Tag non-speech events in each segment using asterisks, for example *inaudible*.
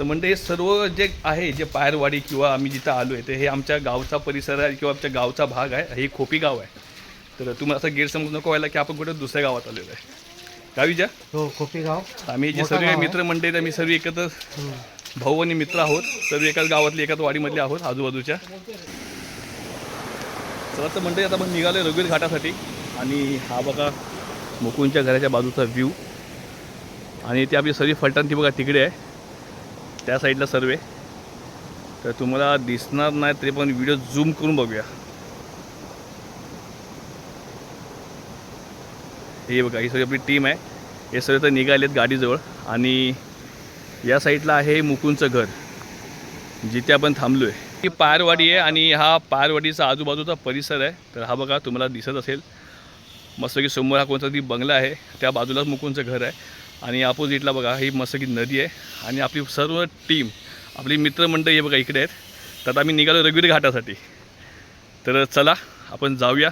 तर म्हणजे हे सर्व जे आहे जे पायरवाडी किंवा आम्ही जिथं आलो आहे ते हे आमच्या गावचा परिसर आहे किंवा आमच्या गावचा भाग आहे हे खोपी गाव आहे. तर तुम्हाला असं गैरसमज नको व्हायला की आपण कुठं दुसऱ्या गावात आलेलो आहे. गावीच्या हो खोपेगाव आम्ही जे सर्व गाव. मित्रमंडळी आम्ही सर्व एकत्र भाऊ आणि मित्र आहोत. सर्व एकाच गावातले एकाच वाडीमधले आहोत आजूबाजूच्या. चला तर मंडळी आता आपण निघालो रघुवीर घाटासाठी. आणि हा बघा मुकुंदच्या घराच्या बाजूचा व्ह्यू आणि ते आपली सर्व फलटण ती बघा तिकडे आहे. त्या साईडला सर्व. आहे तर तुम्हाला दिसणार नाही तरी पण व्हिडिओ झूम करून बघूया. हे बघा ही सगळी आपली टीम आहे. हे सगळे तर निघाले आहेत गाडीजवळ. आणि या साईडला आहे मुकुंदचं घर जिथे आपण थांबलो आहे ही पायरवाडी आहे आणि हा पायरवाडीचा आजूबाजूचा परिसर आहे. तर हा बघा तुम्हाला दिसत असेल. मस्त की समोर हा कोणता ती बंगला आहे. त्या बाजूलाच मुकुंदचं घर आहे. आणि अपोजिटला बघा ही मस्त की नदी आहे. आणि आपली सर्व टीम आपली मित्रमंडळी हे बघा इकडे आहेत. तर आता आम्ही निघालो रघुवीर घाटासाठी. तर चला आपण जाऊया.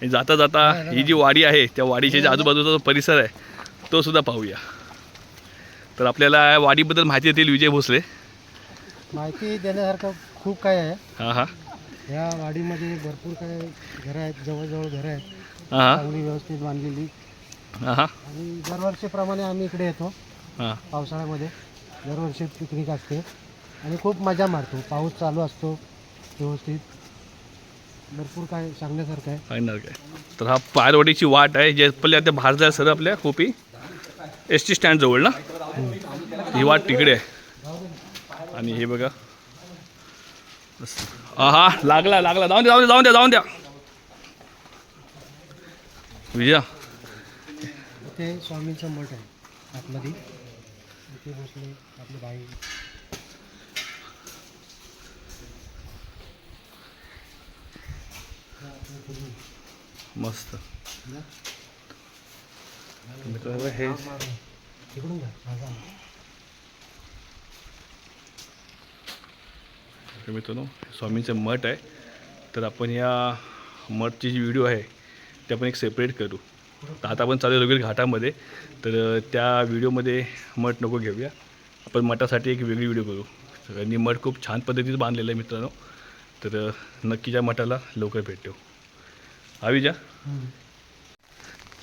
आणि जाता जाता ही जी वाडी आहे त्या वाडीच्या जे आजूबाजूचा जो परिसर आहे तो सुद्धा पाहूया. तर आपल्याला वाडीबद्दल माहिती देतील विजय भोसले. माहिती देण्यासारखं खूप काय आहे. हां हां. या वाडीमध्ये भरपूर काय घरं आहेत जवळजवळ घरं आहेत. हां हां. चांगली व्यवस्थित बांधलेली. हां हां आणि दरवर्षीप्रमाणे आम्ही इकडे येतो हां. पावसाळ्यामध्ये. दरवर्षी पिकनिक असते. आणि खूप मजा मारतो. पाऊस चालू असतो व्यवस्थित. भरपूर काय सांगण्यासारखं आहे. सांगणार काय तर हा पायरवाडीची वाट आहे. जे पहिले आता बाहेर जायला सर आपल्या कोपी एस टी स्टँड जवळ ना? ही वाट तिकडे आहे. आणि हे बघा. हा लागला लागला. जाऊन द्या जाऊन द्या जाऊन द्या जाऊन द्या. विजया. इथे स्वामींचं मठ आहे आतमध्ये. इथे बसले आपले भाई. मस्त. हे. तिकडून मित्रांनो स्वामींचं मठ आहे. तर आपण या मठची जी व्हिडिओ आहे ते आपण एक सेपरेट करू. तर आता आपण चालू रघुवीर घाटामध्ये. तर त्या व्हिडिओमध्ये मठ नको घेऊया. आपण मठासाठी एक वेगळी व्हिडिओ करू आणि मठ खूप छान पद्धतीत बांधलेलं आहे मित्रांनो. तर नक्की त्या मठाला लवकर भेट देऊ. जा.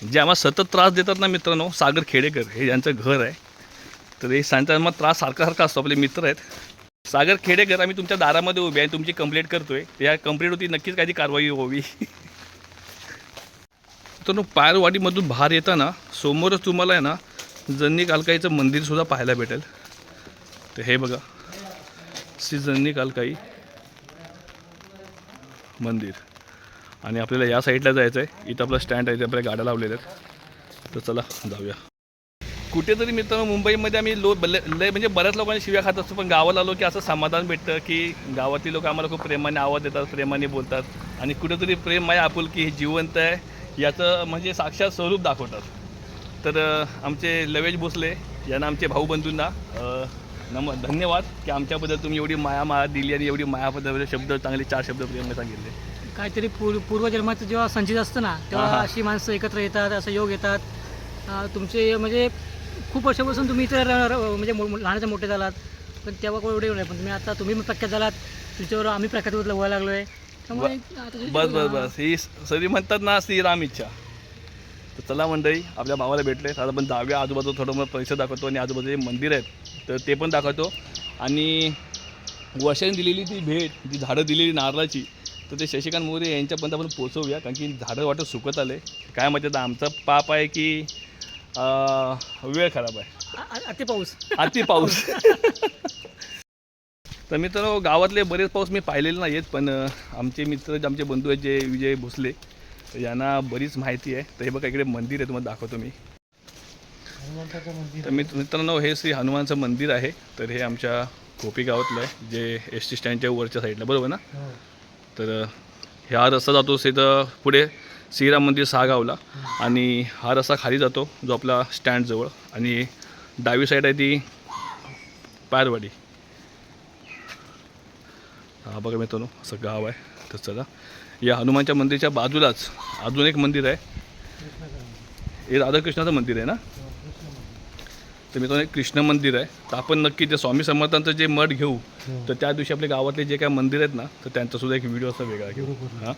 जे आम्हाला सतत त्रास देतात ना मित्रांनो सागर खेडेकर हे यांचं घर आहे. तर हे सांगतात मग त्रास सारखा सारखा असतो आपले मित्र आहेत. सागर खेडेकर आम्ही तुमच्या दारामध्ये उभे आहे तुमची कंप्लेंट करतोय. या कंप्लेंटवरती नक्कीच काहीतरी कारवाई होवी तर पायरवाडीमधून बाहेर येताना समोरच तुम्हाला आहे ना जन्नी कालकाईचं मंदिरसुद्धा पाहायला भेटेल. तर हे बघा श्री जन्नी कालकाई मंदिर. आणि आपल्याला या साईडला जायचं आहे इथं आपला स्टँड आहे ते आपल्या गाड्या लावलेल्या आहेत. तर चला जाऊया. कुठेतरी मित्रांनो मुंबईमध्ये आम्ही लो ल लय म्हणजे बऱ्याच लोकांनी शिव्या खात असतो पण गावाला आलो की असं समाधान भेटतं की गावातील लोक आम्हाला खूप प्रेमाने आवाज देतात प्रेमाने बोलतात. आणि कुठेतरी प्रेम आहे आपुलकी हे जिवंत आहे. याचं म्हणजे साक्षात स्वरूप दाखवतात. तर आमचे लवेज भोसले यांना आमचे भाऊ बंधूंना नम धन्यवाद की आमच्याबद्दल तुम्ही एवढी माया माया दिली आणि एवढी मायाबद्दल शब्द चांगले चार शब्द प्रेमाने सांगितले. काहीतरी पूर्व पूर्वजन्माचं जेव्हा संचित असतं ना तेव्हा. अशी माणसं एकत्र येतात असं योग येतात. तुमचे म्हणजे खूप वर्षापासून तुम्ही इथे म्हणजे लहानाचे मोठे झालात पण तेव्हा कोण एवढे नाही. पण तुम्ही आता तुम्ही प्रख्यात झालात तुमच्यावर आम्ही प्रख्यात व्हायला लागलो आहे त्यामुळे आता तुझी- बस बस बस. ही सरी म्हणतात ना श्रीराम इच्छा. तर चला मंडळी आपल्या भावाला भेटले. आता आपण जाऊया. आजूबाजू थोडं मग परिसर दाखवतो आणि आजूबाजूचे मंदिर आहेत तर ते पण दाखवतो. आणि वर्षाने दिलेली ती भेट जी झाडं दिलेली नारळाची तर ते शशिकांत मोरे यांच्यापर्यंत आपण पोचवूया कारण की झाडं वाटत सुकत आले. काय माहिती आता आमचा पाप आहे की वेळ खराब आहे. अति पाऊस. अति पाऊस. *laughs* तर मित्रांनो गावातले बरेच पाऊस मी पाहिलेले नाही आहेत पण आमचे मित्र जे आमचे बंधू आहेत जे विजय भोसले तर यांना बरीच माहिती आहे. तर हे बघा इकडे मंदिर आहे तुम्हाला दाखवतो मी. तर मित्र मित्रांनो हे श्री हनुमानचं मंदिर आहे. तर हे आमच्या खोपी गावातलं आहे जे एस टी स्टँडच्या वरच्या साईडला बरोबर ना? तर ह्या हा रस्ता जातो तिथं पुढे श्रीराम मंदिर सहागावला आणि हा रस्ता खाली जातो जो आपला स्टँडजवळ. आणि डावी साईड आहे ती पायरवाडी. बघा मित्रांनो असं गाव आहे तर चला. या हनुमानच्या मंदिरच्या बाजूलाच अजून एक मंदिर आहे. हे राधाकृष्णाचं मंदिर आहे ना? तर मित्रांनो एक कृष्ण मंदिर आहे. तर आपण नक्की ते स्वामी समर्थांचं जे मठ घेऊ. तर त्या दिवशी आपल्या गावातले जे काय मंदिर आहेत ना तर त्यांचा सुद्धा एक व्हिडिओ असा वेगळा घेऊ. हां.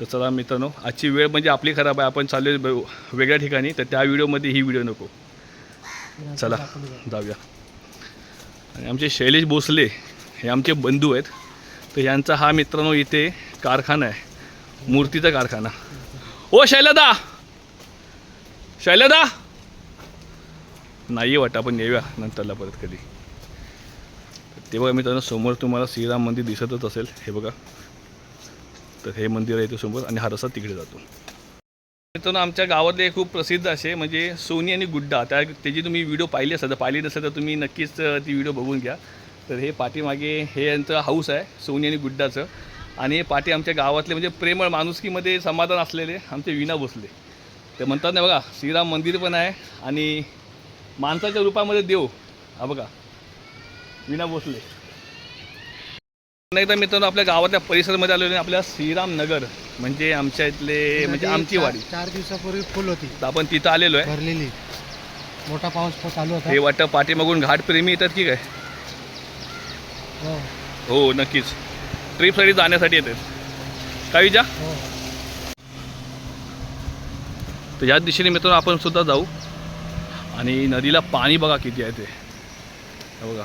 तर चला मित्रांनो आजची वेळ म्हणजे आपली खराब आहे. आपण चाललो वेगळ्या ठिकाणी. तर त्या व्हिडिओमध्ये ही व्हिडिओ नको. चला जाऊया. आणि आमचे शैलेश भोसले हे आमचे बंधू आहेत. तर यांचा हा मित्रांनो इथे कारखाना आहे. मूर्तीचा कारखाना. ओ शैलदा! शैलदा! नाही वाटत आपण येऊया नंतरला परत कधी. ते बघा मित्रांनो समोर तुम्हाला श्रीराम मंदिर दिसतच असेल. हे बघा. तर हे मंदिर आहे इथे समोर आणि हा रस्ता तिकडे जातो. मित्रांनो आमच्या गावातले खूप प्रसिद्ध असे म्हणजे सोनी आणि गुड्डा. त्या त्याची तुम्ही व्हिडिओ पाहिली असेल तर पाहिली नसेल तर तुम्ही नक्कीच ती व्हिडिओ बघून घ्या. तर हे पाठीमागे हे यांचं हाऊस आहे सोनी आणि गुड्डाचं. आणि हे पाठी आमच्या गावातले म्हणजे प्रेमळ माणुसकीमध्ये समाधान असलेले आमचे विना भोसले. ते म्हणतात ना बघा श्रीराम मंदिर पण आहे आणि माणसाच्या रूपामध्ये देव. हा बघा विना भोसले. एकदा मित्रांनो आपल्या गावातल्या परिसरामध्ये आलेलो आहे आपल्या श्रीराम नगर म्हणजे आमच्या इथले म्हणजे आमची वाडी चार- दिवसापूर्वी फुल होती. आपण तिथं आलेलो आहे. भरलेली. मोठा पाऊस चालू होता. हे वाटतं पाठीमागून घाटप्रेमी येतात की काय? हो हो नक्कीच. ट्रिपसाठी जाण्यासाठी येतात काय विचार हो. तर याच दिशेने मित्रांनो आपण सुद्धा जाऊ. आणि नदीला पाणी बघा किती आहे ते. हे बघा.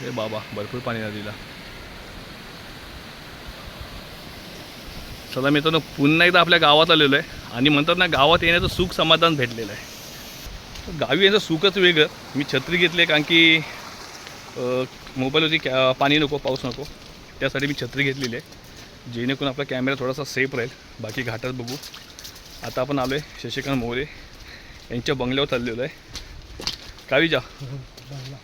हे बाबा भरपूर पाणी नदीला. चला मित्रांनो पुन्हा एकदा आपल्या गावात आलेलो आहे. आणि म्हणतात ना गावात येण्याचं सुख समाधान भेटलेलं आहे. गावी याचं सुखच वेगळं. मी छत्री घेतली आहे कारण की मोबाईलवरती कॅ पाणी नको पाऊस नको. त्यासाठी मी छत्री घेतलेली आहे. जेणेकरून आपला कॅमेरा थोडासा सेफ राहील. बाकी घाटात बघू. आता आपण आलो आहे शशिकांत मोरे यांच्या बंगल्यावर चाललेलो आहे. कावीजा बंगला.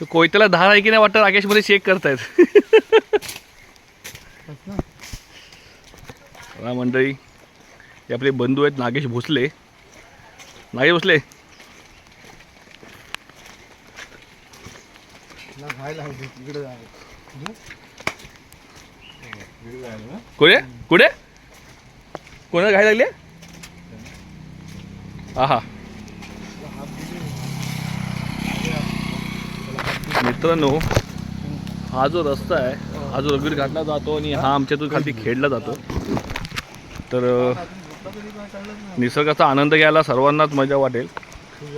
तर कोयत्याला धार आहे की नाही वाटतं? राकेशमध्ये चेक करतायत. मंडळी हे आपले बंधू आहेत नागेश भोसले. इकडे जावं. कुठे? कुठे? कोणाला घाय लागले? हा मित्रांनो हा जो रस्ता आहे हा जो रघुवीर घाटला जातो आणि हा आमच्यातून खाली खेडला जातो. तर निसर्गाचा आनंद घ्यायला सर्वांनाच मजा वाटेल.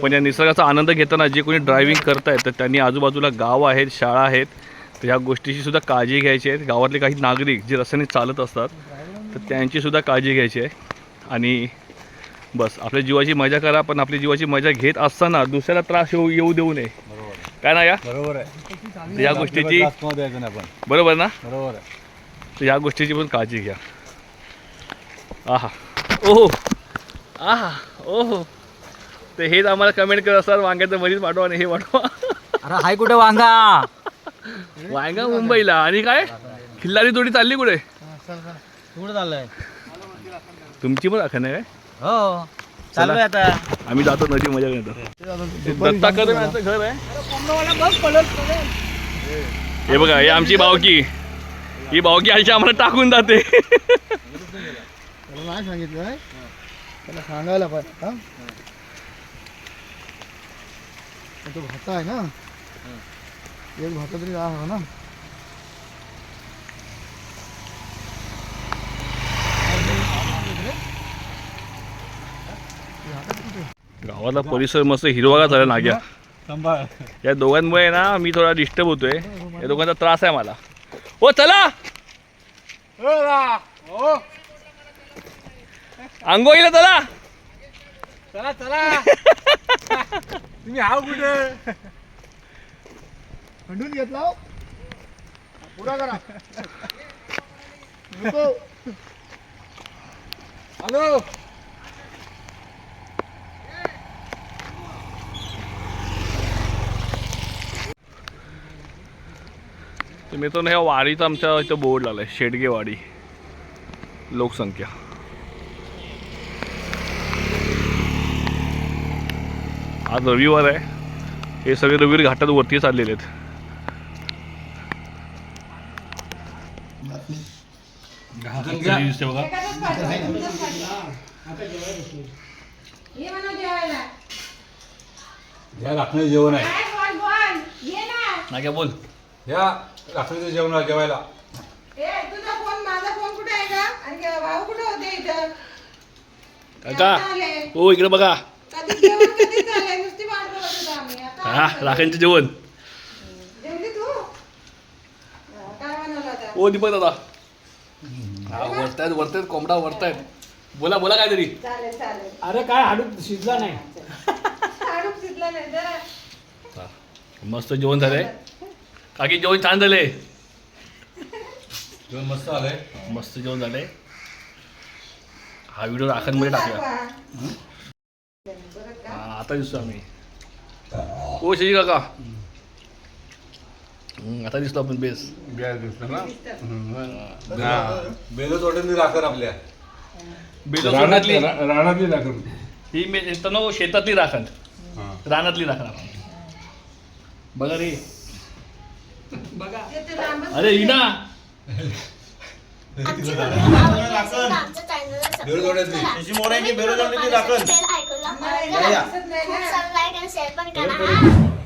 पण या निसर्गाचा आनंद घेताना जे कोणी ड्रायव्हिंग करतायत तर त्यांनी आजूबाजूला गाव आहेत शाळा आहेत तर ह्या गोष्टीची सुद्धा काळजी घ्यायची आहे. गावातले काही नागरिक जे रस्त्याने चालत असतात तर त्यांची सुद्धा काळजी घ्यायची आहे. आणि बस आपल्या जीवाची मजा करा पण आपली जीवाची मजा घेत असताना दुसऱ्याला त्रास येऊ येऊ देऊ नये. काय ना या? बरोबर आहे. या गोष्टीची बरोबर ना? बरोबर आहे. तर या गोष्टीची पण काळजी घ्या. आहा. ओहो. आहा ओहो. तर हेच आम्हाला कमेंट करत असतात वांग्याचं मरीच पाठवा आणि हे पाठवा अरे हाय कुठे वांगा? वांगा मुंबईला. आणि काय? खिल्लारी जोडी चालली कुठे? हा, चल, चल. कुठे चाललंय? तुमची पण राखण आहे काय? हो. चाललोय आता. आम्ही जातो नदी मजा घेतो. दुपारी दत्ता कदम यांचं घर आहे. हे बघा हे आमची बावकी ही बावकी आईची आम्हाला टाकून जाते. त्याला नाही सांगितलं आहे. त्याला सांगायला पाहिजे हा. तो भाता आहे ना. एक भाता तरी राहा ना. गावातला परिसर मस्त हिरवागा झाला नाग्या. या दोघांमुळे ना मी थोडा डिस्टर्ब होतोय. या दोघांचा त्रास आहे मला. ओ चला! आंघोळीला चला. चला चला. *laughs* तुम्ही हाव कुठे? खंडून घेतला हो? पुढा करा. नको. हॅलो. तर मित्रांनो ह्या वाडीचा आमच्या इथं बोर्ड लागलाय शेडगे वाडी लोकसंख्या. आज रविवार आहे. हे सगळे रविवारी घाटात वरती चाललेले आहेत. ह्या राखण्याचं जेवण आहे. काय बोल बोल. ये ना. नाग्या बोल. ह्या राखण्याचं जेवण आहे जेवायला. ए तुझा फोन माझा फोन कुठे आहे का आणि भाऊ कुठे होते इथं? काका? हो इकडे बघा. झालंय? हा. राखांचं जेवण. हा, काय ओ दीपक दादा. हा वरतायत वरतायत कोंबडा वरतायत. बोला बोला काहीतरी. चालेल चालेल. अरे काय हाडूक शिजला नाही. हाडूक शिजलं नाही जरा. हा, मस्त जेवण झालंय. काकी जेवण छान झालंय. जेवण मस्त आलंय मस्त जेवण झालंय. हा व्हिडिओ राखणमध्ये टाकूया. दाखवा. आता दिसतो आम्ही. ओ शशी काका. हम्म, आता दिसतो आपण बेस. बेलच हॉटेलनी राखर आपल्या. रानातली ही मे येतं ना शेतातली राखण रानातली राखण आपण बघा रे. लांबच अरे इना. आमचं चॅनल बेलच हॉटेलनी मोरांची बेल मला ऐकून दिसत नाही खूप ना सारं लाईक आणि शेअर पण करा हा